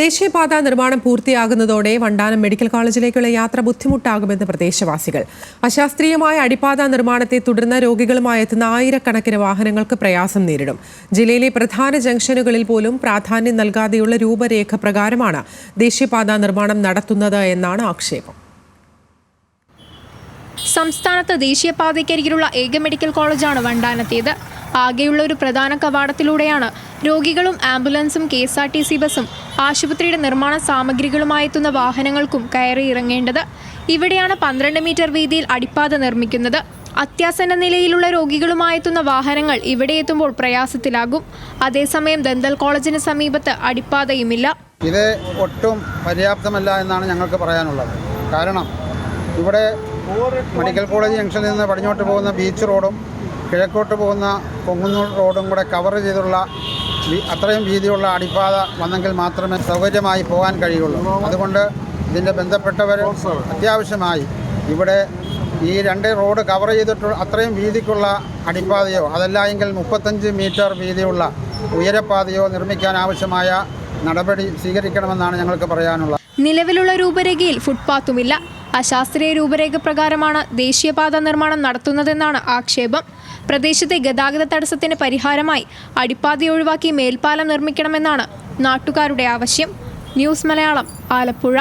ദേശീയപാത നിർമ്മാണം പൂർത്തിയാകുന്നതോടെ വണ്ടാനം മെഡിക്കൽ കോളേജിലേക്കുള്ള യാത്ര ബുദ്ധിമുട്ടാകുമെന്ന് പ്രദേശവാസികൾ. അശാസ്ത്രീയമായ അടിപ്പാത നിർമ്മാണത്തെ തുടർന്ന് രോഗികളുമായി എത്തുന്ന ആയിരക്കണക്കിന് വാഹനങ്ങൾക്ക് പ്രയാസം നേരിടും. ജില്ലയിലെ പ്രധാന ജംഗ്ഷനുകളിൽ പോലും പ്രാധാന്യം നൽകാതെയുള്ള രൂപരേഖ പ്രകാരമാണ് ദേശീയപാത നിർമ്മാണം നടത്തുന്നത് എന്നാണ് ആക്ഷേപം. സംസ്ഥാനത്ത് ദേശീയപാതയ്ക്കരികിലുള്ള ഏക മെഡിക്കൽ കോളേജാണ് വണ്ടാനത്തേത്. ആകെയുള്ള ഒരു പ്രധാന കവാടത്തിലൂടെയാണ് രോഗികളും ആംബുലൻസും K S R T C ബസും ആശുപത്രിയുടെ നിർമ്മാണ സാമഗ്രികളുമായി എത്തുന്ന വാഹനങ്ങൾക്കും കയറി ഇറങ്ങേണ്ടത്. ഇവിടെയാണ് പന്ത്രണ്ട് മീറ്റർ വീതിയിൽ അടിപ്പാത നിർമ്മിക്കുന്നത്. അത്യാസന്ന നിലയിലുള്ള രോഗികളുമായി എത്തുന്ന വാഹനങ്ങൾ ഇവിടെ എത്തുമ്പോൾ പ്രയാസത്തിലാകും. അതേസമയം ദന്തൽ കോളേജിന് സമീപത്ത് അടിപ്പാതയുമില്ല. ഇത് ഒട്ടും പര്യാപ്തമല്ല എന്നാണ് ഞങ്ങൾക്ക് പറയാനുള്ളത്. കാരണം ഇവിടെ മെഡിക്കൽ കോളേജ് ജംഗ്ഷനിൽ നിന്ന് പടിഞ്ഞോട്ട് പോകുന്ന ബീച്ച് റോഡും കിഴക്കോട്ട് പോകുന്ന പൊങ്ങുന്നൂർ റോഡും കൂടെ കവർ ചെയ്തുള്ള അത്രയും വീതിയുള്ള അടിപ്പാത വന്നെങ്കിൽ മാത്രമേ സൗകര്യമായി പോകാൻ കഴിയുള്ളൂ. അതുകൊണ്ട് ഇതിന്റെ ബന്ധപ്പെട്ടവർ അത്യാവശ്യമായി ഇവിടെ ഈ രണ്ട് റോഡ് കവർ ചെയ്തിട്ടുള്ള അത്രയും വീതിക്കുള്ള അടിപ്പാതയോ അതല്ല എങ്കിൽ മുപ്പത്തഞ്ച് മീറ്റർ വീതിയുള്ള ഉയരപ്പാതയോ നിർമ്മിക്കാൻ ആവശ്യമായ നടപടി സ്വീകരിക്കണമെന്നാണ് ഞങ്ങൾക്ക് പറയാനുള്ളത്. നിലവിലുള്ള രൂപരേഖയിൽ ഫുട്പാത്തുമില്ല അശാസ്ത്രീയ രൂപരേഖ പ്രകാരമാണ് ദേശീയപാത നിർമ്മാണം നടത്തുന്നതെന്നാണ് ആക്ഷേപം. പ്രദേശത്തെ ഗതാഗത തടസ്സത്തിന് പരിഹാരമായി അടിപ്പാത ഒഴിവാക്കി മേൽപ്പാലം നിർമ്മിക്കണമെന്നാണ് നാട്ടുകാരുടെ ആവശ്യം. ന്യൂസ് മലയാളം ആലപ്പുഴ.